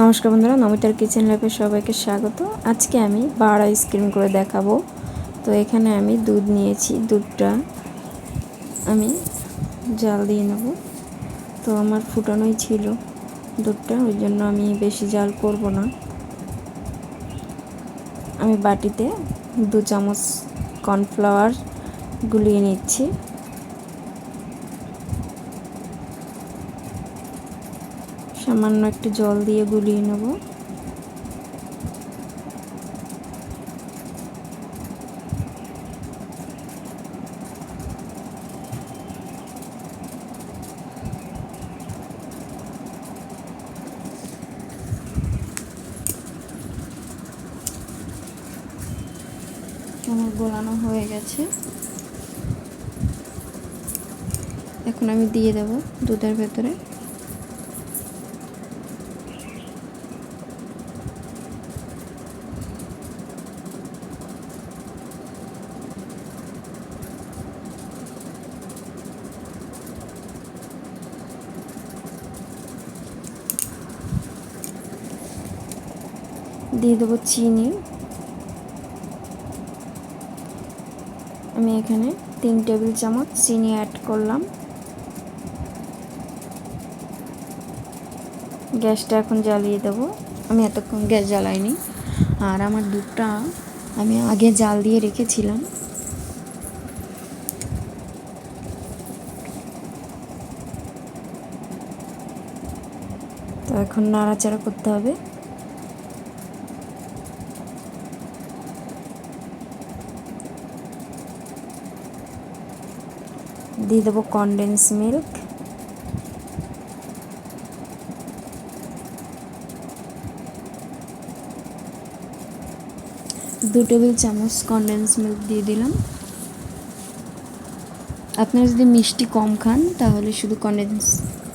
নমস্কার বন্ধুরা, নমিতার কিচেন ল্যাবে সবাইকে স্বাগত। আজকে আমি বার আইসক্রিম করে দেখাবো। তো এখানে আমি দুধ নিয়েছি, দুধটা আমি জাল দিয়ে নেব। তো আমার ফুটানোই ছিল দুধটা, ওই জন্য আমি বেশি জাল করব না। আমি বাটিতে দু চামচ কর্নফ্লাওয়ার গুলিয়ে নিচ্ছি। সামান্য একটু জল দিয়ে গুলিয়ে নেব। আমার গোলানো হয়ে গেছে। এখন আমি দিয়ে দেব দুধের ভেতরে। দিয়ে দেবো চিনি। আমি এখানে তিন টেবিল চামচ চিনি অ্যাড করলাম। গ্যাসটা এখন জ্বালিয়ে দেবো। আমি এতক্ষণ গ্যাস জ্বালাইনি। আর আমার দুধটা আমি আগে জাল দিয়ে রেখেছিলাম। তো এখন নাড়াচাড়া করতে হবে। দিয়ে দেবো কনডেন্স মিল্ক দু টেবিল চামচ কনডেন্স মিল্ক দিয়ে দিলাম। আপনারা যদি মিষ্টি কম খান, তাহলে শুধু কনডেন্স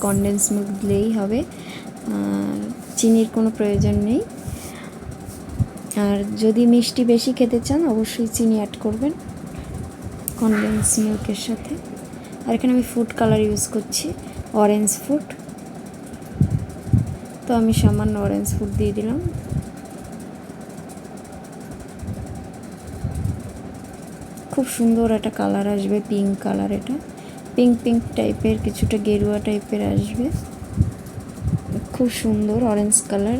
কনডেন্স মিল্ক দিলেই হবে। চিনির কোনো প্রয়োজন নেই। আর যদি মিষ্টি বেশি খেতে চান, অবশ্যই চিনি অ্যাড করবেন। কনডেন্স মিল্কের সাথে। আর এখানে আমি ফুড কালার ইউজ করছি অরেঞ্জ ফুড তো আমি সামান্য অরেঞ্জ ফুড দিয়ে দিলাম। খুব সুন্দর একটা কালার আসবে পিঙ্ক কালার এটা। পিঙ্ক পিঙ্ক টাইপের কিছুটা গেরুয়া টাইপের আসবে। খুব সুন্দর অরেঞ্জ কালার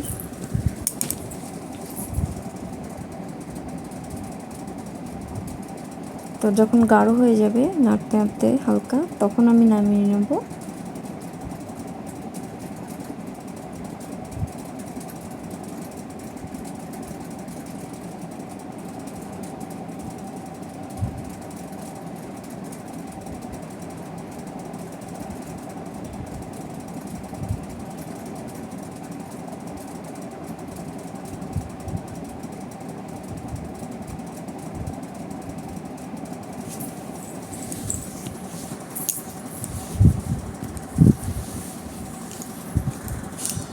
তো যখন গাঢ় হয়ে যাবে নাড়তে নাড়তে হালকা তখন আমি নামিয়ে নেব।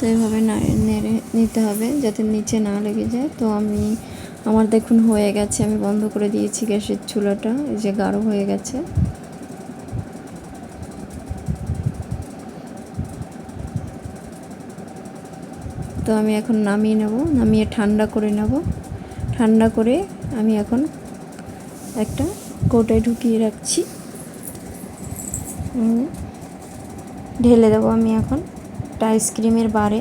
তো এইভাবে নেড়ে নিতে হবে যাতে নিচে না লেগে যায়। তো আমি, আমার দেখুন হয়ে গেছে। আমি বন্ধ করে দিয়েছি গ্যাসের চুলাটা। এই যে গাঢ় হয়ে গেছে। তো আমি এখন নামিয়ে নেব, নামিয়ে ঠান্ডা করে নেব। ঠান্ডা করে আমি এখন একটা কোটায় ঢুকিয়ে রাখছি। ঢেলে দেবো আমি এখন। একটা আইসক্রিমের বারে।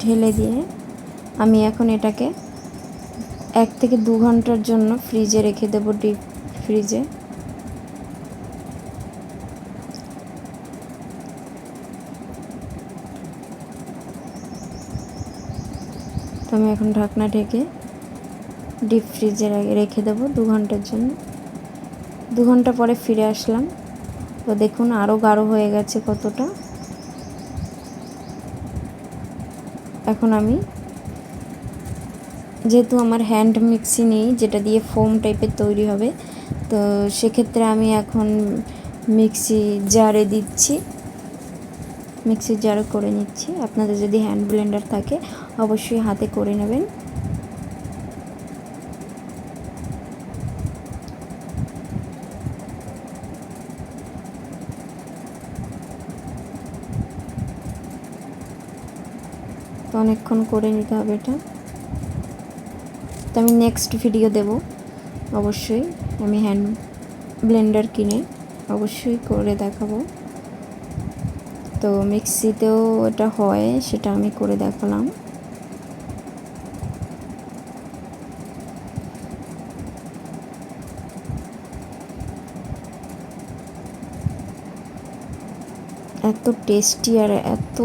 ঢেলে দিয়ে আমি এখন এটাকে এক থেকে দু ঘণ্টার জন্য ফ্রিজে রেখে দেবো ডিপ ফ্রিজে। আমি এখন ঢাকনা ঢেকে ডিপ ফ্রিজে রেখে দেবো দু ঘণ্টার জন্য। দু ঘণ্টা পরে ফিরে আসলাম। তো দেখুন আরও গাঢ় হয়ে গেছে কতটা। এখন আমি যেহেতু আমার হ্যান্ড মিক্সি নেই, যেটা দিয়ে ফোম টাইপের তৈরি হবে, তো সেক্ষেত্রে আমি এখন মিক্সি জারে দিচ্ছি। মিক্সির জারে করে নিচ্ছি। আপনাদের যদি হ্যান্ড ব্লেন্ডার থাকে, অবশ্যই হাতে করে নেবেন। তো অনেকক্ষণ করে নিতে হবে এটা। তো আমি নেক্সট ভিডিও দেব। অবশ্যই আমি হ্যান্ড ব্লেন্ডার কিনে অবশ্যই করে দেখাবো। তো মিক্সিতেও এটা হয়, সেটা আমি করে দেখালাম। এত টেস্টি আর এত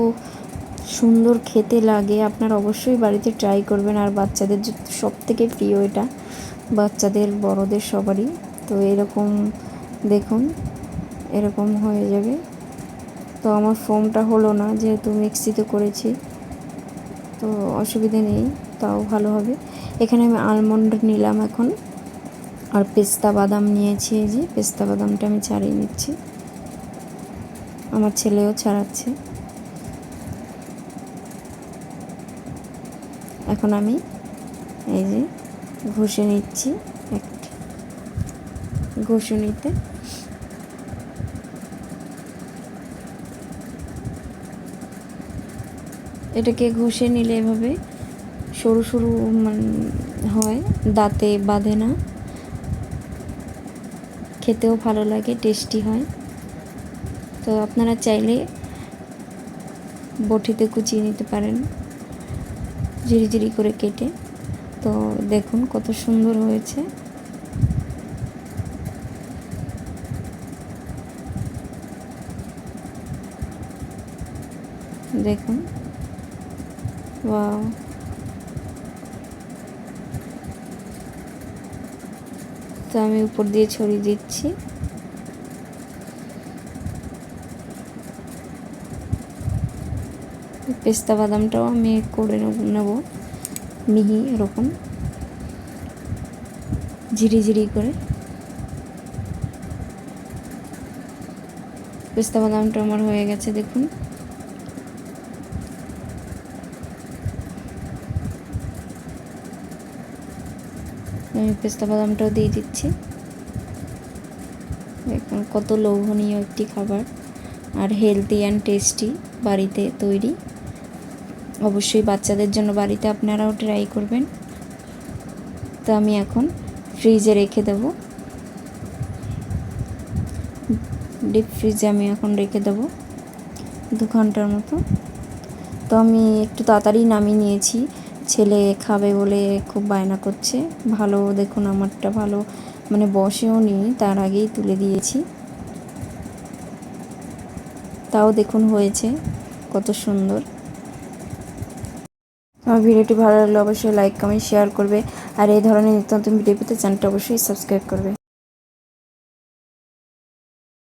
সুন্দর খেতে লাগে, আপনার অবশ্যই বাড়িতে ট্রাই করবেন। আর বাচ্চাদের সব থেকে প্রিয় এটা, বাচ্চাদের, বড়দের সবারই। তো এরকম দেখুন, এরকম হয়ে যাবে। তো আমার ফোমটা হলো না, যেহেতু মিক্সিতে করেছি, তো অসুবিধা নেই, তাও ভালো হবে। এখানে আমি আলমন্ড নিলাম এখন। আর পেস্তা বাদাম নিয়েছি এই যে, পেস্তা বাদামটা আমি ছাড়িয়ে নিচ্ছি। আমার ছেলেও ছাড়াচ্ছে। এখন আমি এই যে ঘষে নিচ্ছি একটি ঘষুনিতে এটাকে ঘষে নিলে এভাবে সরু সরু মানে হয়, দাঁতে বাঁধে না। খেতেও ভালো লাগে, টেস্টি হয়। তো আপনারা চাইলে বটিতে কুচিয়ে নিতে পারেন। ঝিরিঝিরি করে কেটে। তো দেখুন কত সুন্দর হয়েছে। দেখুন। ওয়াও। তো আমি উপর দিয়ে ছড়িয়ে দিচ্ছি। পেস্তা বাদামটাও আমি করে নেব মিহি এরকম। ঝিরি করে। পেস্তা বাদামটা আমার হয়ে গেছে, দেখুন। আমি পেস্তা বাদামটাও দিয়ে দিচ্ছি। দেখুন কত লোভনীয় একটি খাবার। আর হেলদি অ্যান্ড টেস্টি বাড়িতে তৈরি। অবশ্যই বাচ্চাদের জন্য বাড়িতে আপনারাও ট্রাই করবেন। তো আমি এখন ফ্রিজে রেখে দেব। ডিপ ফ্রিজে আমি এখন রেখে দেব দু ঘণ্টার মতো। তো আমি একটু তাড়াতাড়ি নামিয়ে নিয়েছি। ছেলে খাবে বলে খুব বায়না করছে। ভালো, দেখুন আমারটা ভালো মানে বসেও নি তার আগেই তুলে দিয়েছি। তাও দেখুন হয়েছে, কত সুন্দর। আমার ভিডিওটি ভালো লাগলে অবশ্যই লাইক, কমেন্ট, শেয়ার করবে। আর এই ধরনের নিত্য নতুন ভিডিও পেতে চ্যানেলটা অবশ্যই সাবস্ক্রাইব করবে।